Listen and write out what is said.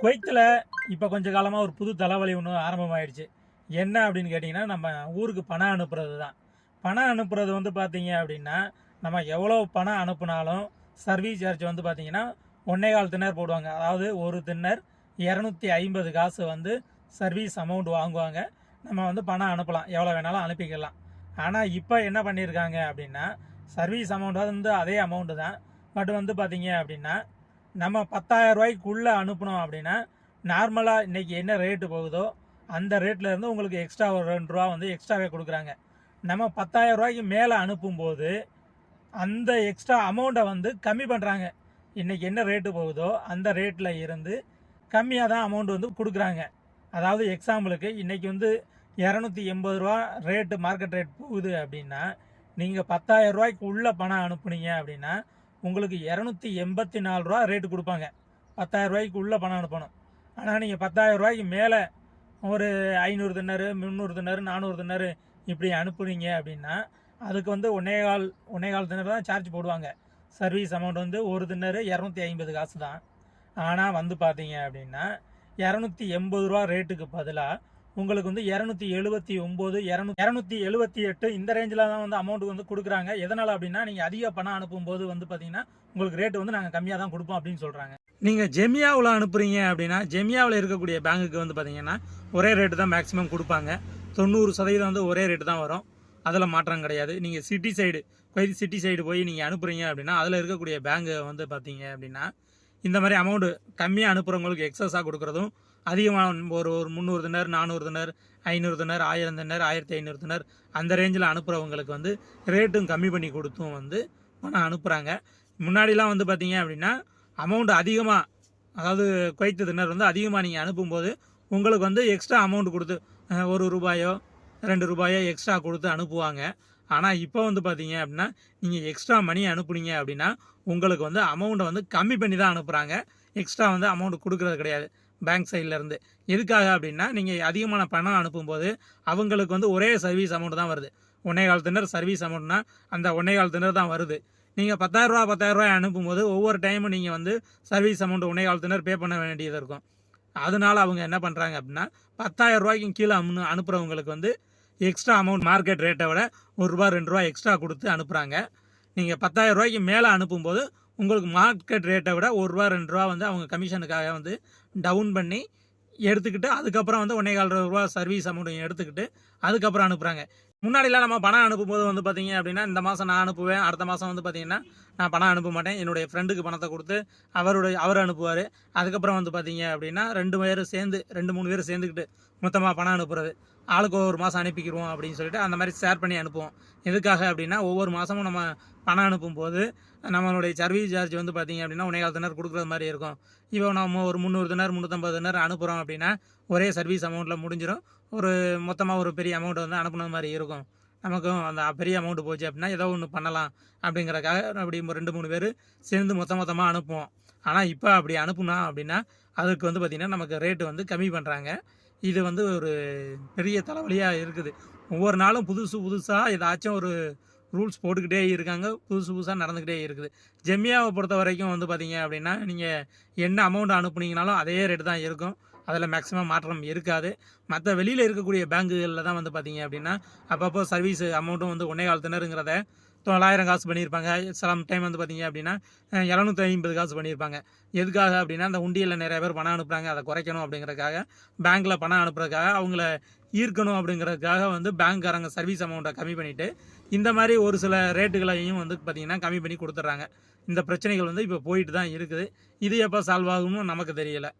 குவைத்தில் இப்போ கொஞ்ச காலமாக ஒரு புது தலைவலி ஒன்று ஆரம்பமாயிடுச்சு. என்ன அப்படின்னு கேட்டிங்கன்னா நம்ம ஊருக்கு பணம் அனுப்புறது தான் பணம் அனுப்புறது வந்து பார்த்தீங்க அப்படின்னா நம்ம எவ்வளோ பணம் அனுப்புனாலும் சர்வீஸ் சார்ஜ் வந்து பார்த்தீங்கன்னா ஒன்னே கால் தின்னர் போடுவாங்க. அதாவது ஒரு தின்னர் இரநூத்தி ஐம்பது காசு வந்து சர்வீஸ் அமௌண்ட் வாங்குவாங்க. நம்ம வந்து பணம் அனுப்பலாம். எவ்வளோ வேணாலும் அனுப்பிக்கலாம். ஆனால் இப்போ என்ன பண்ணியிருக்காங்க அப்படின்னா சர்வீஸ் அமௌண்ட் வந்து அதே அமௌண்ட்டு தான். பட் வந்து பார்த்தீங்க அப்படின்னா நம்ம பத்தாயிரம் ரூபாய்க்குள்ளே அனுப்பினோம் அப்படின்னா நார்மலாக இன்னைக்கு என்ன ரேட்டு போகுதோ அந்த ரேட்ல இருந்து உங்களுக்கு எக்ஸ்ட்ரா ஒரு ரெண்டு ரூபா வந்து எக்ஸ்ட்ராவே கொடுக்குறாங்க. நம்ம பத்தாயிரம் ரூபாய்க்கு மேலே அனுப்பும்போது அந்த எக்ஸ்ட்ரா அமௌண்ட்டை வந்து கம்மி பண்ணுறாங்க இன்றைக்கி என்ன ரேட்டு போகுதோ அந்த ரேட்டில் இருந்து கம்மியாக தான் அமௌண்ட் வந்து கொடுக்குறாங்க. அதாவது எக்ஸாம்பிளுக்கு இன்றைக்கி வந்து இரநூத்தி எண்பது ரூபா ரேட்டு மார்க்கெட் ரேட் போகுது அப்படின்னா நீங்கள் பத்தாயிரம் ரூபாய்க்கு உள்ள பணம் அனுப்புனீங்க அப்படின்னா உங்களுக்கு இரநூத்தி எண்பத்தி நாலு ரூபா ரேட்டு கொடுப்பாங்க. பத்தாயிரம் ரூபாய்க்கு உள்ளே பணம் அனுப்பணும். ஆனால் நீங்கள் பத்தாயிரம் ரூபாய்க்கு மேலே ஒரு ஐநூறு திண்ணறு முந்நூறு திண்ணறு நானூறு திண்ணறு இப்படி அனுப்புனீங்க அப்படின்னா அதுக்கு வந்து ஒன்னேகால் கால் ஒன்னே கால் தான் சார்ஜ் போடுவாங்க. சர்வீஸ் அமௌண்ட் வந்து ஒரு தின்னரு இரநூத்தி ஐம்பது காசு தான். ஆனால் வந்து பார்த்தீங்க அப்படின்னா இரநூத்தி எண்பது ரூபா ரேட்டுக்கு பதிலாக உங்களுக்கு வந்து இரநூத்தி எழுபத்தி ஒம்பது இரநூ இரநூத்தி எழுபத்தி எட்டு இந்த ரேஞ்சில் தான் வந்து அமௌண்ட் வந்து கொடுக்குறாங்க. எதனால் அப்படின்னா நீங்கள் அதிக பணம் அனுப்பும்போது வந்து பார்த்தீங்கன்னா உங்களுக்கு ரேட்டு வந்து நாங்கள் கம்மியாக தான் கொடுப்போம் அப்படின்னு சொல்கிறாங்க நீங்கள் ஜெமியாவில் அனுப்புறீங்க அப்படின்னா ஜெமியாவில் இருக்கக்கூடிய பேங்குக்கு வந்து பார்த்தீங்கன்னா ஒரே ரேட்டு தான் மேக்ஸிமம் கொடுப்பாங்க. தொண்ணூறு சதவீதம் வந்து ஒரே ரேட்டு தான் வரும். அதில் மாற்றம் கிடையாது. நீங்கள் சிட்டி சைடு கொய்தி சிட்டி சைடு போய் நீங்கள் அனுப்புறீங்க அப்படின்னா அதில் இருக்கக்கூடிய பேங்கு வந்து பார்த்தீங்க அப்படின்னா இந்த மாதிரி அமௌண்ட்டு கம்மியாக அனுப்புகிறவங்களுக்கு எக்ஸஸாக கொடுக்குறதும் அதிகமாக ஒரு ஒரு முந்நூறு தினர் நானூறு தினர் ஐநூறு தினர் ஆயிரம் தினர் ஆயிரத்தி ஐநூறு தினர் அந்த ரேஞ்சில் அனுப்புகிறவங்களுக்கு வந்து ரேட்டும் கம்மி பண்ணி கொடுத்தும் வந்து பணம் அனுப்புகிறாங்க முன்னாடிலாம் வந்து பார்த்தீங்க அப்படின்னா அமௌண்ட் அதிகமாக அதாவது குவைத்து தினர் வந்து அதிகமாக நீங்கள் அனுப்பும்போது உங்களுக்கு வந்து எக்ஸ்ட்ரா அமௌண்ட் கொடுத்து ஒரு ரூபாயோ ரெண்டு ரூபாயோ எக்ஸ்ட்ரா கொடுத்து அனுப்புவாங்க. ஆனால் இப்போ வந்து பார்த்தீங்க அப்படின்னா நீங்கள் எக்ஸ்ட்ரா மணி அனுப்புனீங்க அப்படின்னா உங்களுக்கு வந்து அமௌண்ட்டை வந்து கம்மி பண்ணி தான் அனுப்புகிறாங்க எக்ஸ்ட்ரா வந்து அமௌண்ட் கொடுக்கறது கிடையாது. பேங்க் சைட்லேருந்து எதுக்காக அப்படின்னா நீங்கள் அதிகமான பணம் அனுப்பும்போது அவங்களுக்கு வந்து ஒரே சர்வீஸ் அமௌண்ட் தான் வருது. ஒன்றே கால் தினர் சர்வீஸ் அமௌண்ட்னா அந்த ஒன்றே கால் தினர் தான் வருது. நீங்கள் பத்தாயிரரூவா பத்தாயிரரூவா அனுப்பும்போது ஒவ்வொரு டைமும் நீங்கள் வந்து சர்வீஸ் அமௌண்ட் ஒன்றே கால் தினர் பே பண்ண வேண்டியது இருக்கும். அதனால அவங்க என்ன பண்ணுறாங்க அப்படின்னா பத்தாயிரம் ரூபாய்க்கும் கீழே அனு அனுப்புகிறவங்களுக்கு வந்து எக்ஸ்ட்ரா அமௌண்ட் மார்க்கெட் ரேட்டை விட ஒரு ரூபா ரெண்டு ரூபா எக்ஸ்ட்ரா கொடுத்து அனுப்புகிறாங்க நீங்கள் பத்தாயிரம் ரூபாய்க்கு மேலே அனுப்பும்போது உங்களுக்கு மார்க்கெட் ரேட்டை விட ஒரு ரூபா ரெண்டு ரூபா வந்து அவங்க கமிஷனுக்காக வந்து டவுன் பண்ணி எடுத்துக்கிட்டு அதுக்கப்புறம் வந்து ஒன்றே கால் ரூபா சர்வீஸ் அமௌண்ட் எடுத்துக்கிட்டு அதுக்கப்புறம் அனுப்புகிறாங்க முன்னாடிலாம் நம்ம பணம் அனுப்பும்போது வந்து பார்த்தீங்க அப்படின்னா இந்த மாதம் நான் அனுப்புவேன் அடுத்த மாதம் வந்து பார்த்தீங்கன்னா நான் பணம் அனுப்ப மாட்டேன். என்னுடைய ஃப்ரெண்டுக்கு பணத்தை கொடுத்து அவருடைய அவர் அனுப்புவார். அதுக்கப்புறம் வந்து பார்த்தீங்க அப்படின்னா ரெண்டு பேரும் சேர்ந்து ரெண்டு மூணு பேர் சேர்ந்துக்கிட்டு மொத்தமாக பணம் அனுப்புறது. ஆளுக்கு ஒவ்வொரு மாதம் அனுப்பிக்கிடுவோம் அப்படின்னு சொல்லிட்டு அந்த மாதிரி ஷேர் பண்ணி அனுப்புவோம். எதுக்காக அப்படின்னா ஒவ்வொரு மாதமும் நம்ம பணம் அனுப்பும்போது நம்மளுடைய சர்வீஸ் சார்ஜ் வந்து பார்த்தீங்க அப்படின்னா ஒன்றே தினர் கொடுக்குறது மாதிரி இருக்கும். இப்போ நம்ம ஒரு முந்நூறு தினர் முந்நூற்றம்பது தினர் அனுப்புகிறோம் அப்படின்னா ஒரே சர்வீஸ் அமௌண்ட்டில் முடிஞ்சிடும் ஒரு மொத்தமாக ஒரு பெரிய அமௌண்ட் வந்து அனுப்புன மாதிரி இருக்கும். நமக்கும் அந்த பெரிய அமௌண்ட் போச்சு அப்படின்னா ஏதோ ஒன்று பண்ணலாம் அப்படிங்கிறக்காக அப்படி ரெண்டு மூணு பேர் சேர்ந்து மொத்த மொத்தமாக அனுப்புவோம். ஆனால் இப்போ அப்படி அனுப்புனா அப்படின்னா அதுக்கு வந்து பார்த்திங்கன்னா நமக்கு ரேட்டு வந்து கம்மி பண்ணுறாங்க இது வந்து ஒரு பெரிய தலைவலியாக இருக்குது. ஒவ்வொரு நாளும் புதுசு புதுசாக ஏதாச்சும் ஒரு ரூல்ஸ் போட்டுக்கிட்டே இருக்காங்க. புதுசு புதுசாக நடந்துக்கிட்டே இருக்குது. ஜெம்யாவை பொறுத்த வரைக்கும் வந்து பார்த்தீங்க அப்படின்னா நீங்கள் என்ன அமௌண்ட் அனுப்புனீங்கனாலும் அதே ரேட்டு தான் இருக்கும். அதில் மேக்ஸிமம் மாற்றம் இருக்காது. மற்ற வெளியில் இருக்கக்கூடிய பேங்குகளில் தான் வந்து பார்த்திங்க அப்படின்னா அப்பப்போ சர்வீஸ் அமௌண்ட்டும் வந்து ஒன்றே கால் திணறுங்கிறத தொள்ளாயிரம் காசு பண்ணியிருப்பாங்க. சில டைம் வந்து பார்த்தீங்க அப்படின்னா இரநூத்தி ஐம்பது காசு பண்ணியிருப்பாங்க. எதுக்காக அப்படின்னா அந்த உண்டியலில் நிறைய பேர் பணம் அனுப்புகிறாங்க அதை குறைக்கணும் அப்படிங்கிறதுக்காக பேங்க்கில் பணம் அனுப்புறதுக்காக அவங்கள ஈர்க்கணும் அப்படிங்கிறதுக்காக வந்து பேங்க்காரங்க சர்வீஸ் அமௌண்ட்டை கம்மி பண்ணிவிட்டு இந்த மாதிரி ஒரு சில ரேட்டுகளையும் வந்து பார்த்திங்கன்னா கம்மி பண்ணி கொடுத்துட்றாங்க. இந்த பிரச்சனைகள் வந்து இப்போ போயிட்டு தான் இருக்குது. இது எப்போ சால்வ் ஆகும்னு நமக்கு தெரியலை.